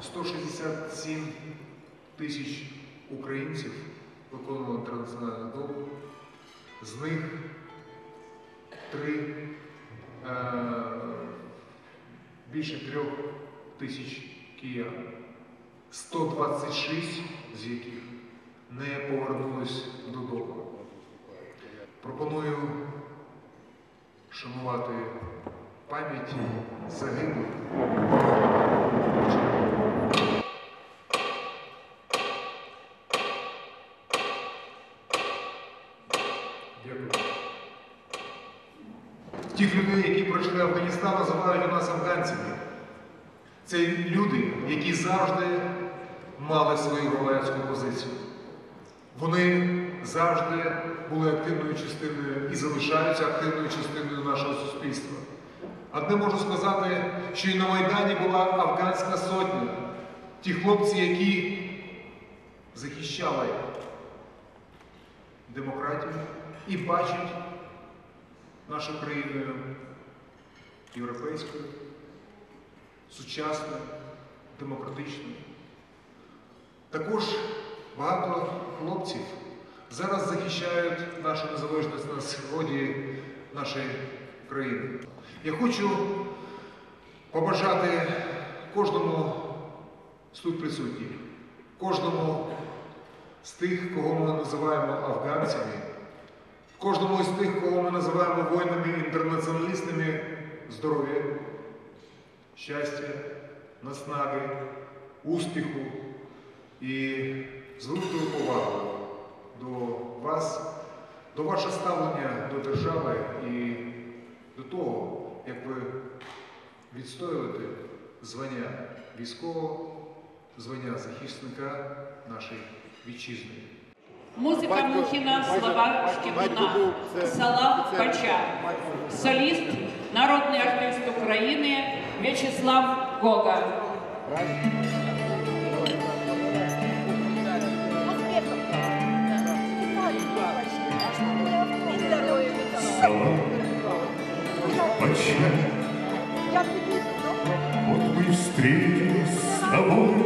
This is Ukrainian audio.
167 тисяч українців виконували інтернаціональний долг. З них три, е, більше трьох тисяч киян. 126 з яких не повернулись додому. Пропоную шанувати пам'ять загиблих. Дякую. Тих людей, які пройшли Афганістан, називають у нас афганцями. Це люди, які завжди мали свою громадянську позицію. Вони завжди були активною частиною і залишаються активною частиною нашого суспільства. Одне можу сказати, що і на Майдані була афганська сотня. Ті хлопці, які захищали демократію і бачать нашу країну європейською, сучасною, демократичною. Також багато хлопців зараз захищають нашу незалежність на сході нашої країни. Я хочу побажати кожному тут присутніх, кожному з тих, кого ми називаємо афганцями, кожному з тих, кого ми називаємо воїнами-інтернаціоналістами, здоров'я, щастя, наснаги, успіху і з великою до вас, до вашого ставлення до держави і до того, як ви відстоюєте звання військового, звання захисника нашої вітчизни. Музика Батько- Мухіна, майже- слова батько Шкібуна, був це Салав офіцер Пача, майже- соліст, народний артист України В'ячеслав Гога. Салам, Почай, вот мы встретились с тобой.